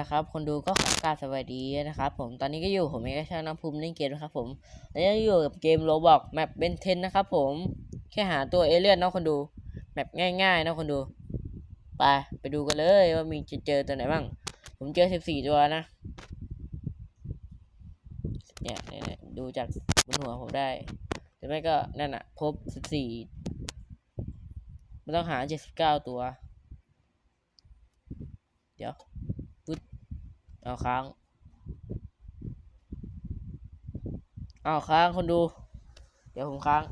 นะครับ คนดูก็ขอกราบสวัสดีนะครับผม ตอนนี้ก็อยู่ผมเองก็ช่างน้ำภูมิเล่นเกมนะครับผมและยังอยู่กับเกมโรบอกแมปเบนเทนนะครับผม แค่หาตัวเอเลี่ยนนะคนดู แมปง่ายๆนะคนดู ไปไปดูกันเลยว่ามีจะเจอตัวไหนบ้าง ผมเจอสิบสี่ตัวนะ เนี่ยเนี่ยดูจากบนหัวผมได้หรือไม่ก็นั่นอะครบสิบสี่มันต้องหาเจ็ดสิบเก้าตัว เดี๋ยว เอาค้างเอาค้างคนดู เดี๋ยวผมค้าง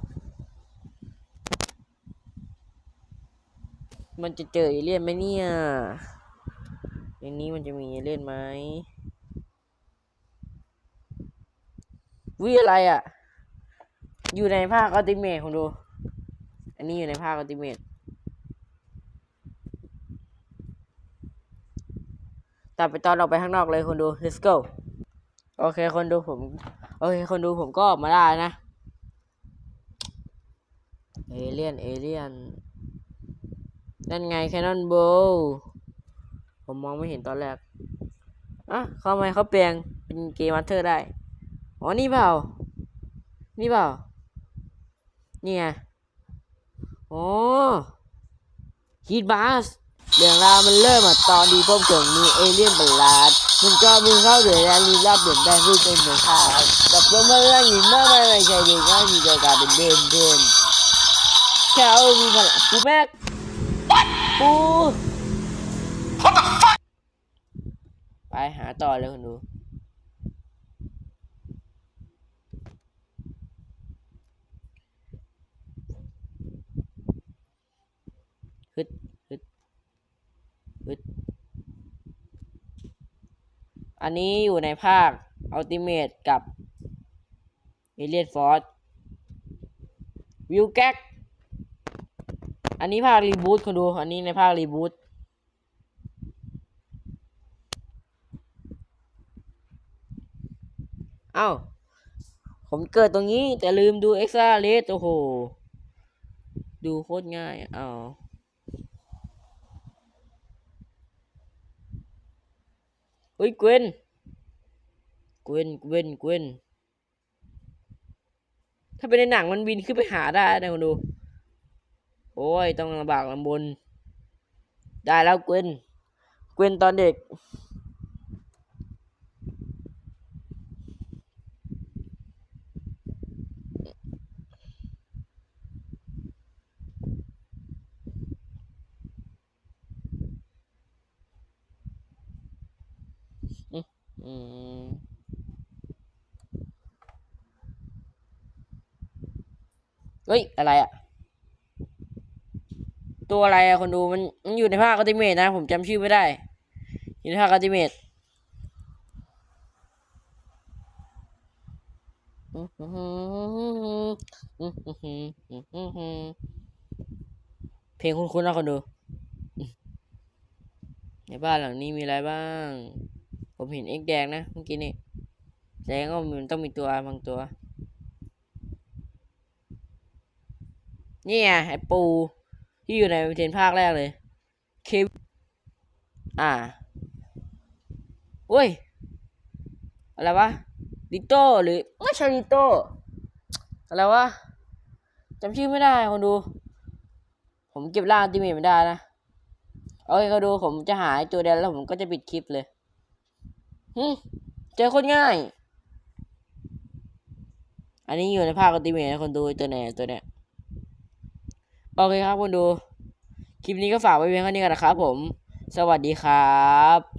มันจะเจอเอเลี่ยนไหมเนี่ยในนี้มันจะมีเอเลี่ยนไหมวิอะไรอะ อยู่ในภาคอัลติเมทคุณดู อันนี้อยู่ในภาคอัลติเมท ตัดไปตอนออกไปข้างนอกเลยคนดู let's go โอเคคนดูผมโอเคคนดูผมก็ออกมาได้นะเอเลียนเอเลียนนั่นไงแคนนอนโบผมมองไม่เห็นตอนแรกอะเข้ามาเขาเปลี่ยนเป็นเกมมาสเตอร์ได้อ๋อนี่เปล่า นี่เปล่า นี่ไงอ๋อฮีทบาส เรื่องราวมันเริ่มอะตอนดีพบกับมีเอเลี่ยนประหลาดมันก็มึงเข้าเดือดแล้วรีบรับเดือดได้รูปเป็นเหมือนข้าวกับตัวมันเรื่องหินมากมายไม่ใช่เด็กง่ายมีเกี่ยวกับเป็นเดินเดินเขามีพลังกูแม็กปูไปหาต่อเลยคุณดูฮึดฮึดฮึด อันนี้อยู่ในภาค Ultimate กับ Alien Force วิวแก๊กอันนี้ภาครีบูตคนดู อันนี้ในภาครีบูตเอ้า ผมเกิดตรงนี้แต่ลืมดู Extra r a t โอ้โห ดูโคตรง่ายอ้าว ฮ้ยเกวนเกวนเกวนเกวนถ้าเป็นในหนังมันบินขึ้นไปหาได้นะคุณดู โอ้ย ต้องลำบากลำบน ได้แล้วเกวนเกวนตอนเด็ก อืมเฮ้ย อะไรอะตัวอะไรอะคนดูมันมันอยู่ในภาคอัติเมทนะ ผมจำชื่อไม่ได้ อยู่ในภาคอัติเมทเพลงคุ้นๆนะคนดู ในบ้านหลังนี้มีอะไรบ้าง ผมเห็นเอ็กแดงนะเมื่อกี้นี่แสดงว่ามันต้องมีตัวบางตัว นี่ไงไอปูที่อยู่ในเทนภาคแรกเลยเควิอ่าโอ้ย อะไรวะดิโต้หรือไม่ใช่ดิโต้อะไรวะจำชื่อไม่ได้คนดู ผมเก็บร่าติเมทไม่ได้นะ โอเคเขาดูผมจะหาไอ้ตัวเดียวแล้วผมก็จะปิดคลิปเลย เจอคนง่าย อันนี้อยู่ในภาคอัลติเมทนะคนดูตัวไหนตัวเนี้ยโอเคครับคนดู คลิปนี้ก็ฝากไว้เพียงเท่านี้กันนะครับผม สวัสดีครับ